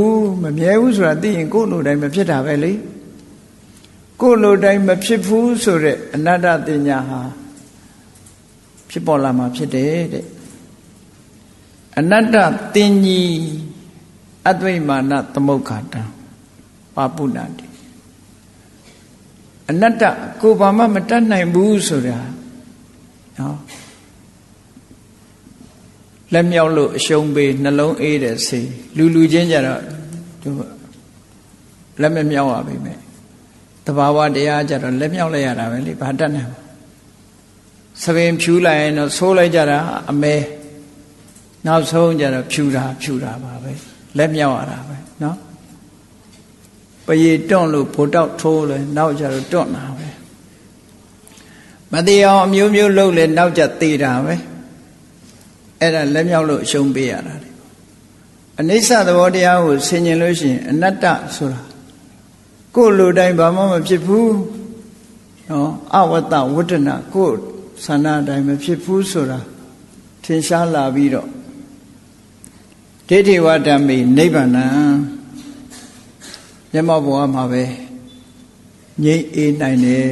ဘူးမမြဲဘူးဆိုတာသိရင်ကိုယ်လိုတိုင်းမဖြစ်တာပဲလေကိုယ်လိုတိုင်းမဖြစ်ဘူးဆိုတဲ့အနတ္တတင်ညာဟာဖြစ်ပေါ်လာမှာဖြစ်တယ်တဲ့အနတ္တတင်ကြီးအ ద్వ ိမာနသမုဋ္ဌာတံပါပုဏ္ဏတိအနတ္တကိုဘာမှမတတ်နိုင်ဘူးဆိုတာနော် လက်မြောက်လို့အရှုံးပေးနှလုံးအေးတဲ့စိတ်လူလူချင်းကြတော့သူလက်မမြောက်ရပါပဲတဘာဝတရားကြတော့လက်မြောက်လိုက်ရတာပဲလေဘာတတ်နိုင်စပင်ဖြူလိုက်ရင်တော့ဆိုးလိုက်ကြတာအမဲနောက်ဆုံးကြတော့ဖြူတာဖြူတာပါပဲလက်မြောက်ရတာပဲเนาะပရေတွန့်လို့ဘိုတောက်ထိုးလဲနောက်ကြတော့တွန့်တာပဲမတိအောင်အမျိုးမျိုးလှုပ်လဲနောက်ကြသေးတာပဲ အဲ့ဒါလက်မြောက်လို့အရှုံးပေးရတာလေအနိစ္စသဘောတရားကိုဆင်ញင်လို့ရှိရင်အနတ္တဆိုတာကိုယ်လိုတိုင်းဘာမှမဖြစ်ဘူးနော်အဝတ္တဝတ္တနာကိုယ်ဆန္ဒတိုင်းမဖြစ်ဘူးဆိုတာထင်ရှားလာပြီးတော့ဒိဋ္ဌိဝတ္တမိနိဗ္ဗာန်မျက်မှောက်ဘဝမှာပဲငြိမ့်အေးနိုင်တယ်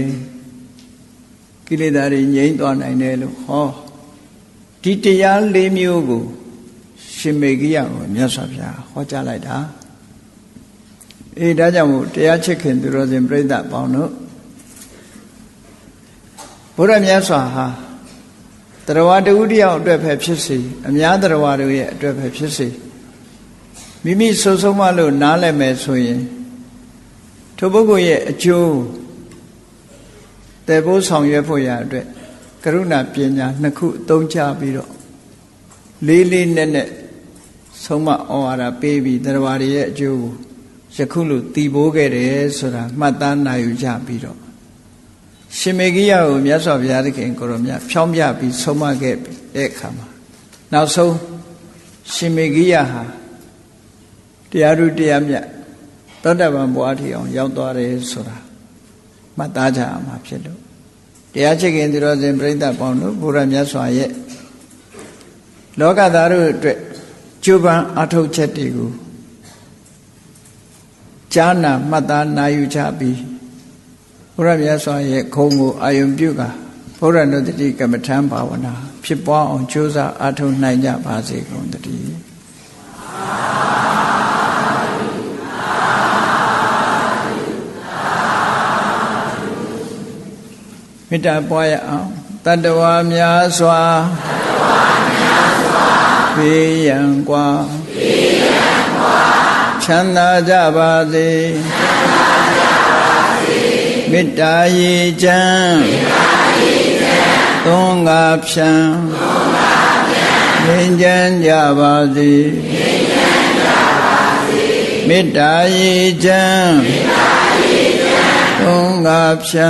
ကိလေသာတွေငြိမ့်သွားနိုင်တယ်လို့ဟော ဒီတရား၄မျိုးကို ရှင်မေဂိယကိုမြတ်စွာဘုရားဟောကြားလိုက်တာအေးဒါကြောင့်မို့တရားချစ်ခင်သူတော်စင်ပြိဿပေါင်းတို့ဘုရားမြတ်စွာဟာတရားတဝတယောက်အတွက်ပဲဖြစ်စေအများတရားတို့ရဲ့အတွက်ပဲဖြစ်စေမိမိဆိုဆုံးမလို့နားလည်မယ်ဆိုရင်ထိုပုဂ္ဂိုလ်ရဲ့အကျိုးတည်ဖို့ဆောင်ရွက်ဖို့ရအတွက် ကရုဏာပညာနှစ်ခုအသုံးချပြီးတော့လေးလေးနက်နက်ဆုံးမဩဝါဒပေးပြီးတရားတွေရဲ့အကျိုးကိုယခုလိုတည်ပိုးခဲ့တယ်ဆိုတာမှတ်သားနိုင်ယူကြပြီးတော့ရှင်မေဂိယကိုမြတ်စွာဘုရားသခင်ကိုရောမြတ်ဖြောင်းပြပြီးဆုံးမခဲ့တဲ့အခါမှာနောက်ဆုံးရှင်မေဂိယဟာတရားဓုတရားမြတ်သောတပန်ဘဝထီအောင်ရောက်သွားတယ်ဆိုတာမှတ်သားကြအောင်မှာဖြစ်လို့ တရားချစ်ခင်သူတော်စင်ပြိဿပေါင်းတို့ဘုရားမြတ်စွာရဲ့လောကသားတို့အတွက်ကျိုးပန်းအထုတ်ချက်တွေကိုကြားနာမှတ်သားနာယူချပြီးဘုရားမြတ်စွာရဲ့ခုံကိုအာယုံပြုကဘုရားနုတ္တိကမ္မထံဘာဝနာ ဖြစ်ပွားအောင်ကြိုးစားအထုတ်နိုင်ကြပါစေကုန်တည်း မေတ္တာပွားရအောင်တတ္တဝါများစွာဘေးရန်กว่าချမ်းသာကြပါစေမေတ္တာရေချမ်းသုံးငါဖြံငြိမ်းချမ်းကြပါစေမေတ္တာရေချမ်းသုံးငါဖြံ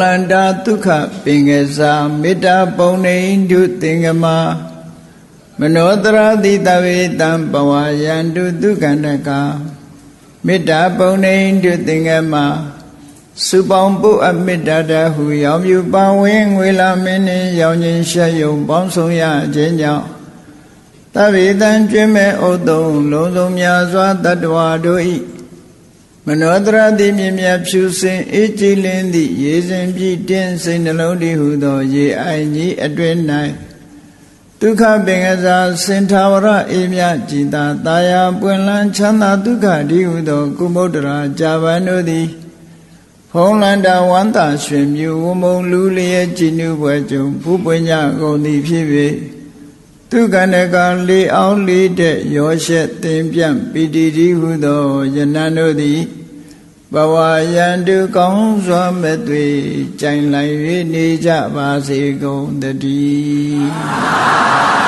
လန္တာဒုက္ခပင်ကစားမေတ္တာပုံနေဒုသင်္ကမမနောတရာတိတဝေတံပဝါယန္တုဒုက္ခန္တကမေတ္တာပုံနေဒုသင်္ကမစုပေါင်းပုအမေတ္တာတဟုရောင်မြူပါဝင်ငွေလာမင်းနှင့်ရောင်ခြင်းရှက်ယုံပေါင်းဆောင်ရခြင်းကြောင့်တဗေတံကျွင်းမဲ့ဥတုံလုံးစုံများစွာတတ္တဝါတို့၏ မနောတရတိမြင်မြဖြူစင်အေးကြည်လင်းသည့်ရေစဉ်ပြည့်တင်းစိတ်နှလုံးတည်ဟုသော ရေအိုင်ကြီးအတွင်၌ဒုက္ခပင်ကစားစင်ထာဝရအေးမြကြည်သာတာယာပွင့်လန်းချမ်းသာဒုက္ခဒီဟုသော ကုမုဒ္ဒရာဂျာဗန်တို့သည်ဖုံးလန္တာဝန္တာရွှင်မြူဝမုံလူလျက်ကြည်နူးပွဲကြုံဘုပွင့်ညကုန်သည်ဖြစ်၍ သူကဏကလေအောင်လေးတဲ့ရောရှက်သင်ပြန့်ပီတိတိဟုသောယနန်တို့သည်ဘဝယံတုကောင်းစွာမဲ့သွေကြိုင်လိုက်၍နေကြပါစေကုန်တည်း